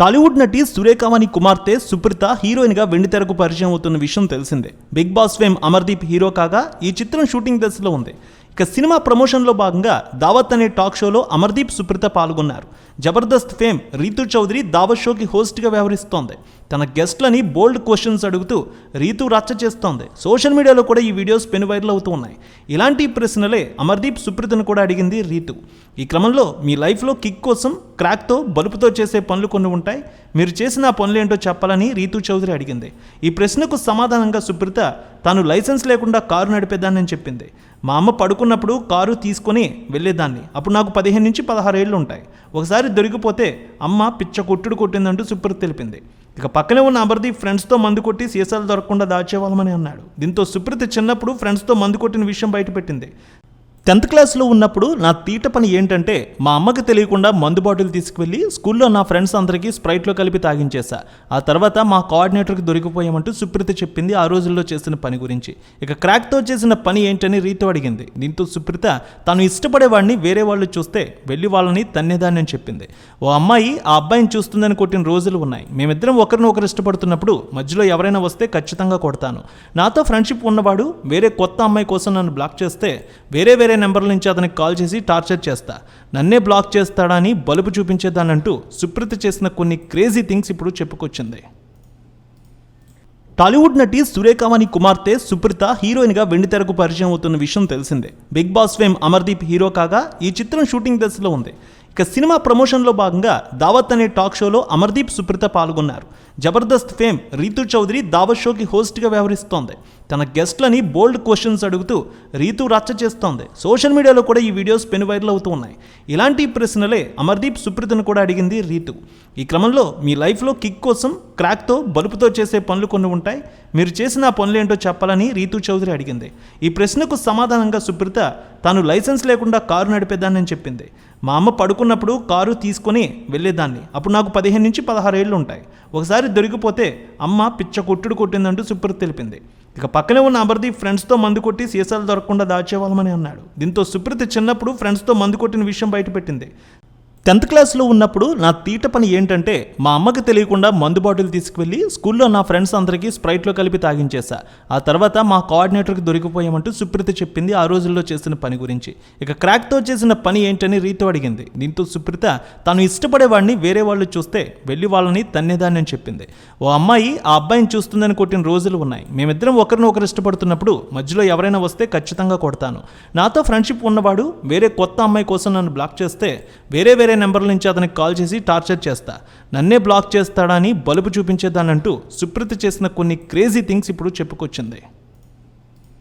టాలీవుడ్ నటి సురేఖామణి కుమార్తె సుప్రీత హీరోయిన్గా వెండితెరకు పరిచయం అవుతున్న విషయం తెలిసిందే. Bigg Boss fame Amardeep hero కాగా ఈ చిత్రం షూటింగ్ దశలో ఉంది. ఇక సినిమా ప్రమోషన్లో భాగంగా దావత్ అనే టాక్ షోలో అమర్దీప్ సుప్రీత పాల్గొన్నారు. జబర్దస్త్ ఫేమ్ రీతు చౌదరి దావత్ షోకి హోస్ట్గా వ్యవహరిస్తోంది. తన గెస్ట్లని బోల్డ్ క్వశ్చన్స్ అడుగుతూ రీతు రచ్చ చేస్తోంది. సోషల్ మీడియాలో కూడా ఈ వీడియోస్ పెను వైరల్ అవుతూ ఉన్నాయి. ఇలాంటి ప్రశ్నలే అమర్దీప్ సుప్రీతను కూడా అడిగింది రీతు. ఈ క్రమంలో మీ లైఫ్లో కిక్ కోసం క్రాక్తో బలుపుతో చేసే పనులు కొన్ని ఉంటాయి. మీరు చేసిన ఆ పనులు ఏంటో చెప్పాలని రీతు చౌదరి అడిగింది. ఈ ప్రశ్నకు సమాధానంగా సుప్రీత తాను లైసెన్స్ లేకుండా కారు నడిపేదాన్ని చెప్పింది. మా అమ్మ పడుకున్నప్పుడు కారు తీసుకొని వెళ్ళేదాన్ని. అప్పుడు నాకు పదిహేను నుంచి పదహారు ఏళ్ళు ఉంటాయి. ఒకసారి దొరికిపోతే అమ్మ పిచ్చ కొట్టుడు కొట్టిందంటూ సుప్రీత తెలిపింది. ఇక పక్కనే ఉన్న అమర్దీప్ ఫ్రెండ్స్తో మందు కొట్టి సీసాలు దొరకకుండా దాచేవాళ్ళమని అన్నాడు. దీంతో సుప్రీత చిన్నప్పుడు ఫ్రెండ్స్తో మందు కొట్టిన విషయం బయటపెట్టింది. టెన్త్ క్లాస్లో ఉన్నప్పుడు నా తీట పని ఏంటంటే మా అమ్మకి తెలియకుండా మందు బాటిల్ తీసుకువెళ్ళి స్కూల్లో నా ఫ్రెండ్స్ అందరికీ స్ప్రైట్లో కలిపి తాగించేశా. ఆ తర్వాత మా కోఆర్డినేటర్కి దొరికిపోయామంటూ సుప్రీత చెప్పింది ఆ రోజుల్లో చేసిన పని గురించి. ఇక క్రాక్తో చేసిన పని ఏంటని రీతో అడిగింది. దీంతో సుప్రీత తాను ఇష్టపడేవాడిని వేరే వాళ్ళు చూస్తే వెళ్ళి వాళ్ళని తన్నేదాన్ని అని చెప్పింది. ఓ అమ్మాయి ఆ అబ్బాయిని చూస్తుందని కొట్టిన రోజులు ఉన్నాయి. మేమిద్దరం ఒకరిని ఒకరు ఇష్టపడుతున్నప్పుడు మధ్యలో ఎవరైనా వస్తే ఖచ్చితంగా కొడతాను. నాతో ఫ్రెండ్షిప్ ఉన్నవాడు వేరే కొత్త అమ్మాయి కోసం నన్ను బ్లాక్ చేస్తే వేరే వేరే నెంబర్ల నుంచి అతనికి కాల్ చేసి టార్చర్ చేస్తా. నన్నే బ్లాక్ చేస్తాడా అని బలుపు చూపించేదానంటూ సుప్రీత చేసిన కొన్ని క్రేజీ థింగ్స్ ఇప్పుడు చెప్పుకొచ్చింది. టాలీవుడ్ నటి సురేఖవాణి కుమార్తె సుప్రిత హీరోయిన్గా వెండితెరకు పరిచయం అవుతున్న విషయం తెలిసిందే. Bigg Boss fame Amardeep hero కాగా ఈ చిత్రం షూటింగ్ దశలో ఉంది. ఇక సినిమా ప్రమోషన్లో భాగంగా దావత్ అనే టాక్ షోలో అమర్దీప్ సుప్రీత పాల్గొన్నారు. జబర్దస్త్ ఫేమ్ రీతు చౌదరి దావత్ షోకి హోస్ట్గా వ్యవహరిస్తోంది. తన గెస్ట్లని బోల్డ్ క్వశ్చన్స్ అడుగుతూ రీతు రచ్చ చేస్తోంది. సోషల్ మీడియాలో కూడా ఈ వీడియోస్ పెను వైరల్ అవుతూ ఉన్నాయి. ఇలాంటి ప్రశ్నలే అమర్దీప్ సుప్రీతను కూడా అడిగింది రీతు. ఈ క్రమంలో మీ లైఫ్లో కిక్ కోసం క్రాక్తో బలుపుతో చేసే పనులు కొన్ని ఉంటాయి. మీరు చేసిన ఆ పనులు ఏంటో చెప్పాలని రీతు చౌదరి అడిగింది. ఈ ప్రశ్నకు సమాధానంగా సుప్రీత తాను లైసెన్స్ లేకుండా కారు నడిపేదానని చెప్పింది. మా అమ్మ పడుకున్నప్పుడు కారు తీసుకొని వెళ్ళేదాన్ని. అప్పుడు నాకు పదిహేను నుంచి పదహారు ఏళ్ళు ఉంటాయి. ఒకసారి దొరికిపోతే అమ్మ పిచ్చ కొట్టుడు కొట్టిందంటూ సుప్రీత్ తెలిపింది. ఇక పక్కనే ఉన్న అమర్దీప్ ఫ్రెండ్స్తో మందు కొట్టి సీసాలు దొరకకుండా దాచేవాళ్ళమని అన్నాడు. దీంతో సుప్రీత్ చిన్నప్పుడు ఫ్రెండ్స్తో మందు కొట్టిన విషయం బయటపెట్టింది. టెన్త్ క్లాస్లో ఉన్నప్పుడు నా తీట పని ఏంటంటే మా అమ్మకి తెలియకుండా మందు బాటిల్ తీసుకువెళ్ళి స్కూల్లో నా ఫ్రెండ్స్ అందరికీ స్ప్రైట్లో కలిపి తాగించేశా. ఆ తర్వాత మా కోఆర్డినేటర్కి దొరికిపోయామంటూ సుప్రీత చెప్పింది ఆ రోజుల్లో చేసిన పని గురించి. ఇక క్రాక్తో చేసిన పని ఏంటని రీతో అడిగింది. దీంతో సుప్రీత తాను ఇష్టపడేవాడిని వేరే వాళ్ళు చూస్తే వెళ్ళి వాళ్ళని తన్నేదాన్ని అని చెప్పింది. ఓ అమ్మాయి ఆ అబ్బాయిని చూస్తుందని కొట్టిన రోజులు ఉన్నాయి. మేమిద్దరం ఒకరిని ఒకరు ఇష్టపడుతున్నప్పుడు మధ్యలో ఎవరైనా వస్తే ఖచ్చితంగా కొడతాను. నాతో ఫ్రెండ్షిప్ ఉన్నవాడు వేరే కొత్త అమ్మాయి కోసం నన్ను బ్లాక్ చేస్తే వేరే వేరే వేరే నెంబర్ల నుంచి అతనికి కాల్ చేసి టార్చర్ చేస్తా. నన్నే బ్లాక్ చేస్తాడా అని బలుపు చూపించేదానంటూ సుప్రీత చేసిన కొన్ని క్రేజీ థింగ్స్ ఇప్పుడు చెప్పుకొచ్చింది.